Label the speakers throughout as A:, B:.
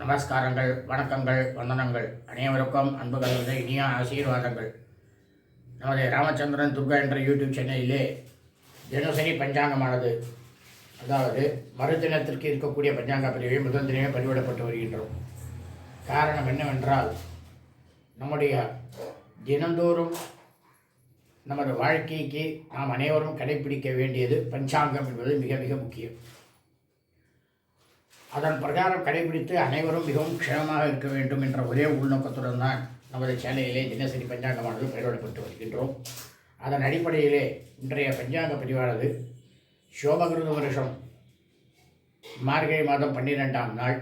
A: நமஸ்காரங்கள் வணக்கங்கள் வந்தனங்கள். அனைவருக்கும் அன்பு கலந்த இனிய ஆசீர்வாதங்கள். நமது ராமச்சந்திரன் துர்கா என்ற யூடியூப் சேனலிலே தினசரி பஞ்சாங்கமானது. அதாவது மறுதினத்திற்கு இருக்கக்கூடிய பஞ்சாங்க பிரிவை முதல் தினமே பதிவிடப்பட்டு வருகின்றோம். காரணம் என்னவென்றால் நம்முடைய தினந்தோறும் நமது வாழ்க்கைக்கு நாம் அனைவரும் கடைபிடிக்க வேண்டியது பஞ்சாங்கம் என்பது மிக மிக முக்கியம். அதன் பிரகாரம் கடைபிடித்து அனைவரும் மிகவும் க்ஷேமமாக இருக்க வேண்டும் என்ற ஒரே உள்நோக்கத்துடன் தான் நமது சேனலிலே தினசரி பஞ்சாங்கமானது பயிரிடப்பட்டு வருகின்றோம். அதன் அடிப்படையிலே இன்றைய பஞ்சாங்க பதிவானது சோமகிருத வருஷம் மார்கழி மாதம் பன்னிரெண்டாம் நாள்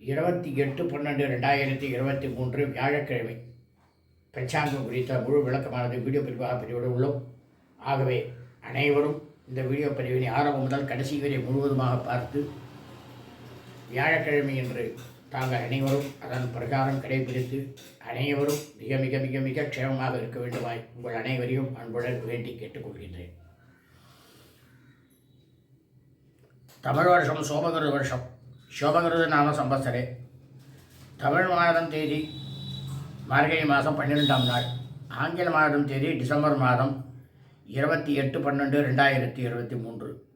A: இருபத்தி எட்டு பன்னெண்டு ரெண்டாயிரத்தி இருபத்தி மூன்று வியாழக்கிழமை. பஞ்சாங்கம் குறித்த முழு விளக்கமானது வீடியோ பதிவாக பதிவிட உள்ளோம். ஆகவே அனைவரும் இந்த வீடியோ பதிவினை ஆரம்பம் முதல் கடைசி வரை முழுவதுமாக பார்த்து வியாழக்கிழமை என்று தாங்கள் அனைவரும் அதன் பிரகாரம் கடைபிடித்து அனைவரும் மிக மிக மிக மிக க்ஷேமமாக இருக்க வேண்டுமாய் உங்கள் அனைவரையும் அன்புடன் வேண்டி கேட்டுக்கொள்கின்றேன். தமிழ் வருஷம் சோபகிருத வருஷம். சோபகிருத நாம சம்பத்சரே. தமிழ் மாதம் தேதி மார்கழி மாதம் பன்னிரெண்டாம் நாள். ஆங்கில மாதம் தேதி டிசம்பர் மாதம் இருபத்தி எட்டு பன்னெண்டு ரெண்டாயிரத்தி இருபத்தி மூன்று.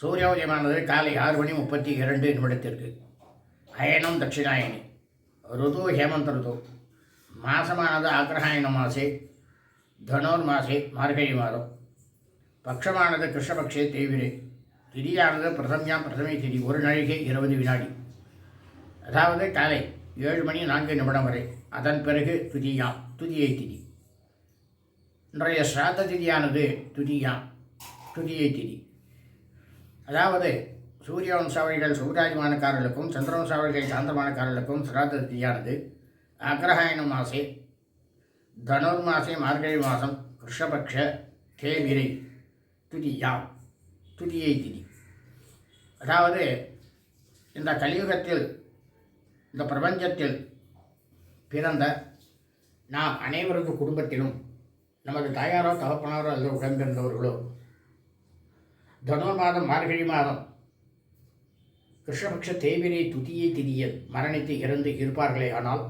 A: சூரிய உதயமானது காலை ஆறு மணி முப்பத்தி இரண்டு நிமிடத்திற்கு. அயனம் தட்சிணாயணி ருது ஹேமந்த ருது. மாசமானது ஆக்ரஹாயண மாசே தனோர் மாசே மார்கழி மாதம். பக்ஷமானது கிருஷ்ணபக்ஷே தேவிரே. திதியானது பிரதமியாம் பிரதமை திதி ஒரு நாழிகை இருபது வினாடி. அதாவது காலை ஏழு மணி நான்கு நிமிடம் வரை. அதன் பிறகு துதியாம் துதியை திதி. இன்றைய ஸ்ராத்த திதியானது துதியாம் துதியை திதி. அதாவது சூரிய வம்சாவளிகள் சூராஜமானக்காரர்களுக்கும் சந்திர வம்சாவளிகள் சாந்தமானக்காரர்களுக்கும் சிராத்த திதியானது அக்ரஹாயணம் மாசே தனுர் மாசே மார்கழி மாதம் கிருஷ்ணபக்ஷ தேவிரை துதியாம் துதியை திதி. அதாவது இந்த கலியுகத்தில் இந்த பிரபஞ்சத்தில் பிறந்த நாம் அனைவரது குடும்பத்திலும் நமது தாயாரோ தகப்பனாரோ அல்லது உடம்பிருந்தவர்களோ தனுர் மாதம் மார்கழி மாதம். கிருஷ்ணபக்ஷ தேவிரை துதியை திதியில் மரணித்து இறந்து இருப்பார்களே ஆனால்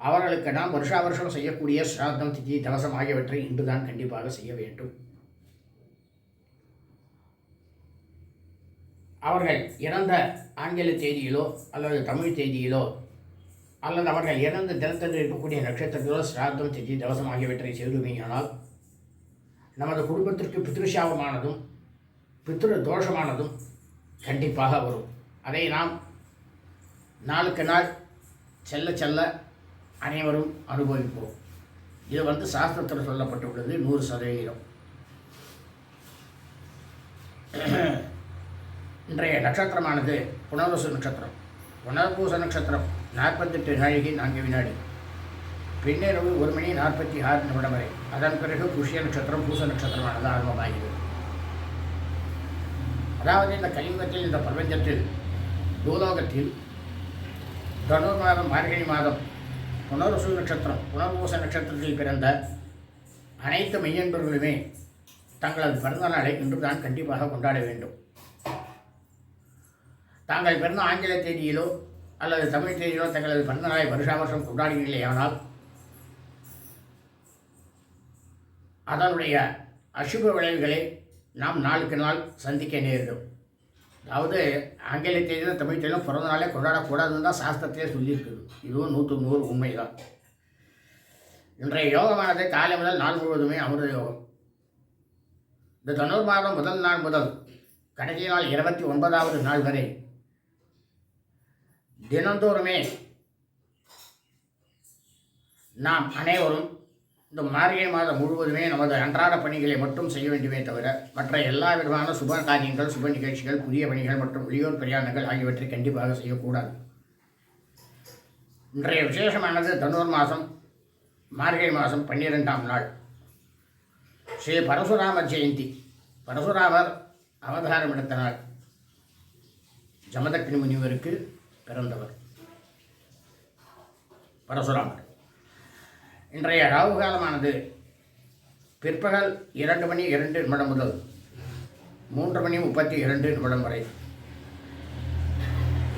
A: அவர்களுக்கு நாம் வருஷா வருஷம் செய்யக்கூடிய சிராதம் திதி தவசம் ஆகியவற்றை இன்றுதான் கண்டிப்பாக செய்ய வேண்டும். அவர்கள் இறந்த ஆங்கில தேதியிலோ அல்லது தமிழ் தேதியிலோ அல்லது அவர்கள் இறந்த தினத்தன்று இருக்கக்கூடிய நட்சத்திரத்திலோ சிராத்தம் திதி தவசம் ஆகியவற்றை செய்துமேயானால் நமது குடும்பத்திற்கு பித்ருஷாபமானதும் பித்ரு தோஷமானதும் கண்டிப்பாக வரும். அதை நாம் நாளுக்கு நாள் செல்ல செல்ல அனைவரும் அனுபவிப்போம். இது வந்து சாஸ்திரத்தில் சொல்லப்பட்டுள்ளது நூறு சதவீதம். இன்றைய நட்சத்திரமானது புனர்வசு நட்சத்திரம். புனர்பூச நட்சத்திரம் நாற்பத்தெட்டு நாழிகை நான்கு வினாடி. பின்னிரவு ஒரு மணி நாற்பத்தி ஆறு நிமிடம் வரை. அதன் பிறகு புஷ்ய நட்சத்திரம் பூச நட்சத்திரமானது ஆரம்பமாகிறது. அதாவது இந்த கலிங்கத்தில் இந்த பிரபஞ்சத்தில் பூலோகத்தில் தனுர் மாதம் மார்கழி மாதம் புனர்வசு நட்சத்திரம் புனர்வூச நட்சத்திரத்தில் பிறந்த அனைத்து மெய்யன்பர்களுமே தங்களது பிறந்த நாளை இன்று தான் கண்டிப்பாக கொண்டாட வேண்டும். தாங்கள் பிறந்த ஆங்கில தேதியிலோ அல்லது தமிழ் தேதியிலோ தங்களது பிறந்த நாளை வருஷா வருஷம் கொண்டாடுகிறீர்களே ஆனால் அதனுடைய அசுப விளைவுகளை நாம் நாளுக்கு நாள் சந்திக்க நேரிடும். அதாவது ஆங்கில தேதியிலும் தமிழ் தேதியிலும் பிறந்த நாளே கொண்டாடக்கூடாதுன்னு தான் சாஸ்திரத்திலே சொல்லியிருக்குது. இதுவும் நூற்று நூறு உண்மைதான். இன்றைய யோகமானது காலை முதல் நாள் முழுவதுமே அமிர்த யோகம். இந்த தனுர் மாதம் முதல் நாள் முதல் கடைசி நாள் இருபத்தி ஒன்பதாவது நாள் வரை தினந்தோறுமே நாம் அனைவரும் இந்த மார்கழி மாதம் முழுவதுமே நமது அன்றாட பணிகளை மட்டும் செய்ய வேண்டுமே தவிர மற்ற எல்லா விதமான சுப காரியங்கள் சுப நிகழ்ச்சிகள் புதிய பணிகள் மற்றும் வெளியூர் பிரயாணங்கள் ஆகியவற்றை கண்டிப்பாக செய்யக்கூடாது. இன்றைய விசேஷமானது தனுர் மாதம் மார்கழி மாதம் பன்னிரெண்டாம் நாள். ஸ்ரீ பரசுராம ஜெயந்தி. பரசுராமர் அவதாரம் எடுத்த நாள். ஜமதக்னி முனிவருக்கு பிறந்தவர். பரசுராமர். இன்றைய ராகு காலமானது பிற்பகல் இரண்டு மணி இரண்டு நிமிடம் முதல் மூன்று மணி முப்பத்தி இரண்டு நிமிடம் வரை.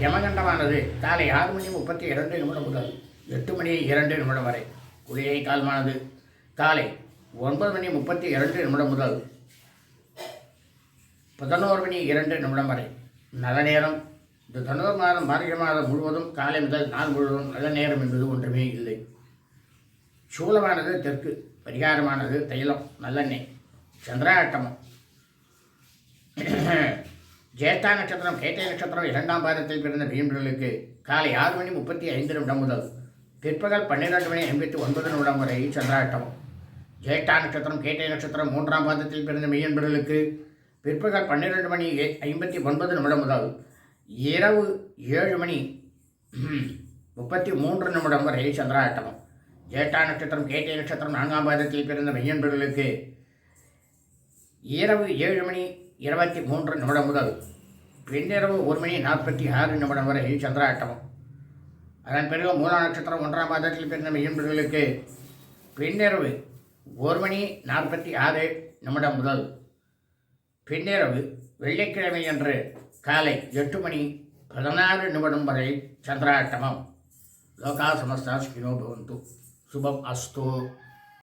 A: யமகண்டமானது காலை ஆறு மணி முப்பத்தி இரண்டு நிமிடம் முதல் எட்டு மணி இரண்டு நிமிடம் வரை. குளிகை காலமானது காலை ஒன்பது மணி முப்பத்தி இரண்டு நிமிடம் முதல் பதினோரு மணி இரண்டு நிமிடம் வரை. நல்ல நேரம். இந்த தனுவர் மாதம் மார்கழி மாதம் முழுவதும் காலை முதல் நாள் முழுவதும் நல்ல நேரம் என்பது ஒன்றுமே இல்லை. சூலமானது தெற்கு பரிகாரமானது தைலம் நல்லெண்ணெய் சந்திராட்டமம். ஜேஷ்டா நட்சத்திரம் கேட்டை நட்சத்திரம் இரண்டாம் பாதத்தில் பிறந்த பீம்களுக்கு காலை ஆறு மணி முப்பத்தி ஐந்து நிமிடம் முதல் பிற்பகல் பன்னிரெண்டு மணி ஐம்பத்தி ஒன்பது நிமிடம் வரை சந்திராட்டமம். ஜேஷ்டா நட்சத்திரம் கேட்டை நட்சத்திரம் மூன்றாம் பாதத்தில் பிறந்த மெய்யன்பர்களுக்கு பிற்பகல் பன்னிரெண்டு மணி ஐம்பத்தி ஒன்பது நிமிடம் முதல் இரவு ஏழு மணி முப்பத்தி மூன்று நிமிடம் வரை சந்திராட்டமம். ஜேட்டா நட்சத்திரம் கேட்டை நட்சத்திரம் நான்காம் பாதத்தில் பிறந்த மெய்யன்பர்களுக்கு இரவு ஏழு மணி இருபத்தி மூன்று நிமிடம் முதல் பின்னிரவு ஒரு மணி நாற்பத்தி ஆறு நிமிடம் வரை சந்திராட்டமம். அதன் பிறகு மூலா நட்சத்திரம் ஒன்றாம் பாதத்தில் பிறந்த மெய்யன்பர்களுக்கு பின்னிரவு ஒரு மணி நாற்பத்தி ஆறு நிமிடம் முதல் பின்னிரவு வெள்ளிக்கிழமை அன்று காலை எட்டு மணி பதினாறு நிமிடம் வரை சந்திராட்டமம். லோகா சமஸ்தா ஸ்கினோ பவந்து. শুভম আস্ত